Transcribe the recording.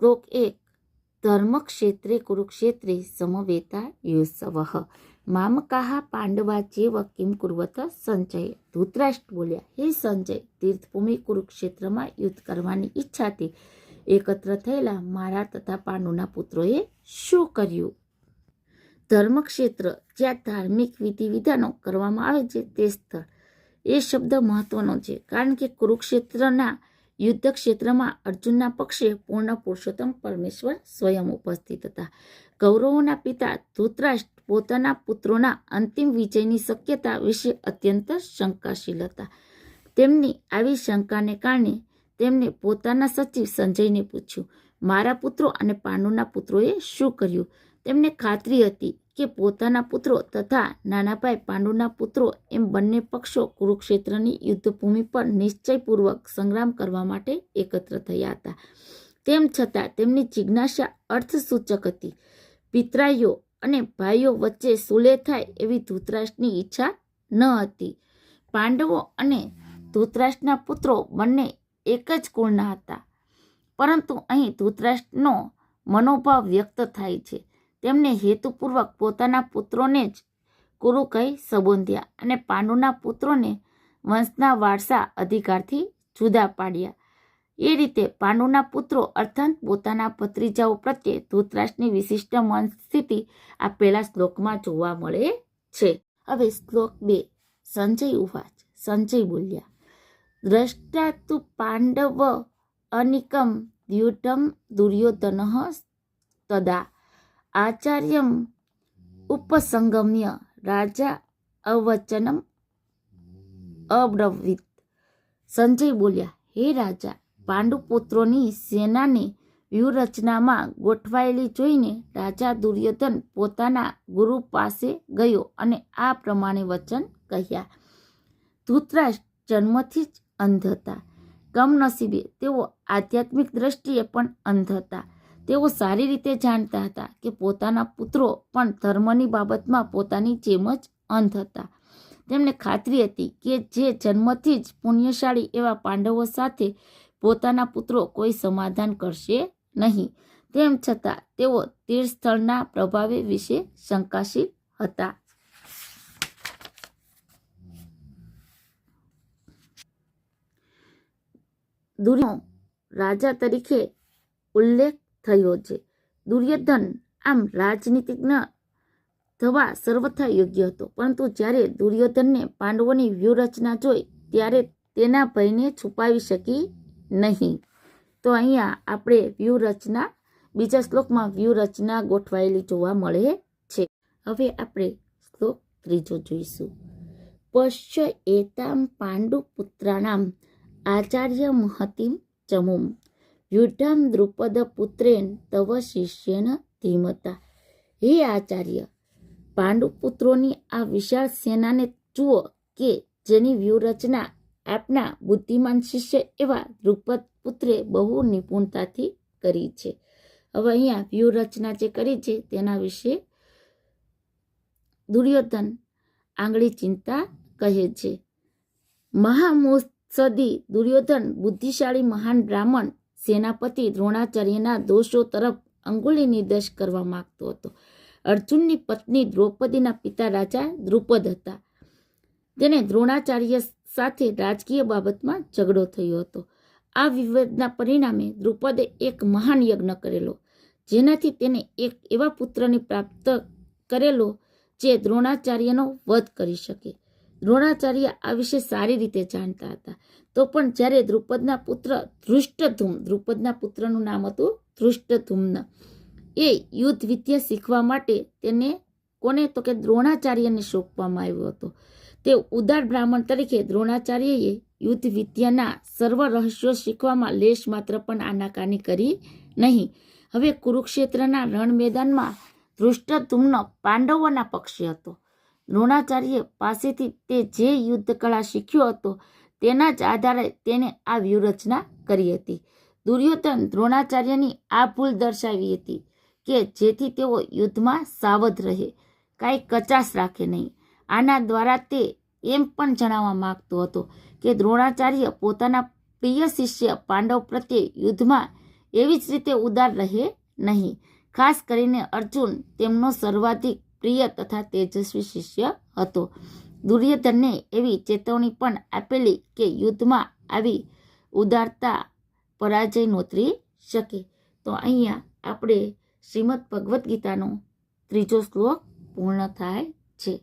શ્લોક એક, ધર્મક્ષેત્રે કુરુક્ષેત્રે સમવેતા યોત્સવ મામકાહ પાંડવા જેવ કિમ કુર્વત સંજય ધૃતરાષ્ટ્ર બોલ્યા, હે સંજય, તીર્થભૂમિ કુરુક્ષેત્રમાં યુદ્ધ કરવાની ઈચ્છાથી એકત્ર થયેલા મારા તથા પાંડુના પુત્રોએ શું કર્યું? ધર્મક્ષેત્ર, જ્યાં ધાર્મિક વિધિ વિધાનો કરવામાં આવે છે તે સ્થળ. એ શબ્દ મહત્વનો છે, કારણ કે કુરુક્ષેત્રના યુદ્ધ ક્ષેત્રમાં અર્જુનના પક્ષે પૂર્ણ પુરુષોત્તમ પરમેશ્વર સ્વયં ઉપસ્થિત હતા. કૌરવોના પિતા ધૃતરાષ્ટ્ર પોતાના પુત્રોના અંતિમ વિજયની શક્યતા વિશે અત્યંત શંકાશીલ હતા. તેમની આવી શંકાને કારણે તેમણે પોતાના સચિવ સંજયને પૂછ્યું, મારા પુત્રો અને પાંડુના પુત્રોએ શું કર્યું? તેમને ખાતરી હતી કે પોતાના પુત્રો તથા નાનાભાઈ પાંડુના પુત્રો એમ બંને પક્ષો કુરુક્ષેત્રની યુદ્ધભૂમિ પર નિશ્ચયપૂર્વક સંગ્રામ કરવા માટે એકત્ર થયા હતા. તેમ છતાં તેમની જિજ્ઞાસા અર્થસૂચક હતી. પિતરાઈઓ અને ભાઈઓ વચ્ચે સુલે થાય એવી ધૃતરાષ્ટ્રની ઈચ્છા ન હતી. પાંડવો અને ધૃતરાષ્ટ્રના પુત્રો બંને એક જ કુળના હતા. પરંતુ અહીં ધૃતરાષ્ટ્રનો મનોભાવ વ્યક્ત થાય છે. તેમને હેતુપૂર્વક પોતાના પુત્રોને જ કુરુ કહી સંબોધ્યા અને પાંડુના પુત્રોને વંશના વારસા અધિકારથી જુદા પાડ્યા. એ રીતે પાંડુના પુત્રો અર્થાત પોતાના ભત્રીજાઓ પ્રત્યે ધૂતરાષ્ટ્રની વિશિષ્ટ મનસ્થિતિ આ પહેલા શ્લોકમાં જોવા મળે છે. હવે શ્લોક બે. સંજય ઉવાચ. સંજય બોલ્યા, દ્રષ્ટા તુ પાંડવ અનિકમ દ્યુટમ દુર્યોધન તદા આચાર્યમ ઉપસંગમ્ય રાજા અવચનમ અબ્રવિત. સંજય બોલ્યા, હે રાજા, પાંડુપુત્રોની સેનાને વ્યૂહરચનામાં ગોઠવાયેલી જોઈને રાજા દુર્યોધન પોતાના ગુરુ પાસે ગયો અને આ પ્રમાણે વચન કહ્યા. ધૃતરાષ્ટ્ર જન્મથી જ અંધ હતા. કમનસીબે તેઓ આધ્યાત્મિક દ્રષ્ટિએ પણ અંધ હતા. તેઓ સારી રીતે જાણતા હતા કે પોતાના પુત્રો પણ ધર્મની બાબતમાં પોતાની જેમ જ અંધ હતા. તેમને ખાતરી હતી કે જે જન્મથી જ પુણ્યશાળી એવા પાંડવો સાથે પોતાના પુત્રો કોઈ સમાધાન કરશે નહીં. તેમ છતાં, તેઓ તીર્થસ્થળના પ્રભાવે વિશે શંકાશીલ હતા. દુર્યો રાજા તરીકે ઉલ્લેખ થયો છે. દુર્યોધન આમ રાજનીતિજ્ઞ થવા સર્વથા યોગ્ય હતો. પરંતુ જ્યારે દુર્યોધનને પાંડવોની વ્યૂહરચના જોઈ, ત્યારે તેના ભયને છુપાવી શકી નહીં. તો અહીંયા આપણે વ્યૂહરચના, બીજા શ્લોકમાં વ્યૂહરચના ગોઠવાયેલી જોવા મળે છે. હવે આપણે શ્લોક ત્રીજો જોઈશું. પશ્ય એતામ પાંડુપુત્રાણામ આચાર્ય મહતિમ ચમુમ. યુદ્ધામ દ્રુપદ પુત્રેન તવ શિષ્યન ધીમતા. હે આચાર્ય, પાંડુપુત્રોની આ વિશાળ સેનાને જુઓ કે જેની વ્યૂહરચના આપના બુદ્ધિમાન શિષ્ય એવા દ્રુપદ પુત્રે બહુ નિપુણતાથી કરી છે. હવે અહીંયા વ્યૂહરચના જે કરી છે તેના વિશે દુર્યોધન આંગળી ચિંતા કહે છે. મહામોસદી દુર્યોધન બુદ્ધિશાળી મહાન બ્રાહ્મણ સેનાપતિ દ્રોણાચાર્યના દોષો તરફ અંગુલી નિર્દેશ કરવા માગતો હતો. અર્જુનની પત્ની દ્રૌપદીના પિતા રાજા દ્રુપદ હતા. તેને દ્રોણાચાર્ય સાથે રાજકીય બાબતમાં ઝઘડો થયો હતો. આ વિવાદના પરિણામે દ્રુપદે એક મહાન યજ્ઞ કરેલો, જેનાથી તેને એક એવા પુત્રની પ્રાપ્ત કરેલો જે દ્રોણાચાર્યનો વધ કરી શકે. દ્રોણાચાર્ય આ વિશે સારી રીતે જાણતા હતા. તો પણ જ્યારે દ્રુપદના પુત્ર ધૃષ્ટધૂમ, દ્રુપદના પુત્રનું નામ હતું ધૃષ્ટધુમ્ન, એ યુદ્ધ વિદ્યા શીખવા માટે તેને કોને? તો કે દ્રોણાચાર્યને સોંપવામાં આવ્યો હતો. તે ઉદાર બ્રાહ્મણ તરીકે દ્રોણાચાર્યએ યુદ્ધ વિદ્યાના સર્વ રહસ્યો શીખવામાં લેશ માત્ર પણ આનાકાની કરી નહીં. હવે કુરુક્ષેત્રના રણ મેદાનમાં ધૃષ્ટધુમ્ન પાંડવોના પક્ષે હતો. દ્રોણાચાર્ય પાસેથી તે જે યુદ્ધ કળા શીખ્યો હતો તેના જ આધારે તેને આ વ્યૂહરચના કરી હતી. દુર્યોધન દ્રોણાચાર્યની આ ભૂલ દર્શાવી હતી કે જેથી તેઓ યુદ્ધમાં સાવધ રહે, કાંઈ કચાશ રાખે નહીં. આના દ્વારા તે એમ પણ જણાવવા માગતો હતો કે દ્રોણાચાર્ય પોતાના પ્રિય શિષ્ય પાંડવ પ્રત્યે યુદ્ધમાં એવી જ રીતે ઉદાર રહે નહીં. ખાસ કરીને અર્જુન તેમનો સર્વાધિક પ્રિય તથા તેજસ્વી શિષ્ય હતો. દુર્યોધનને એવી ચેતવણી પણ આપેલી કે યુદ્ધમાં આવી ઉદારતા પરાજય નોતરી શકે. તો અહીંયા આપણે શ્રીમદ ભગવદ્ ગીતાનો ત્રીજો શ્લોક પૂર્ણ થાય છે.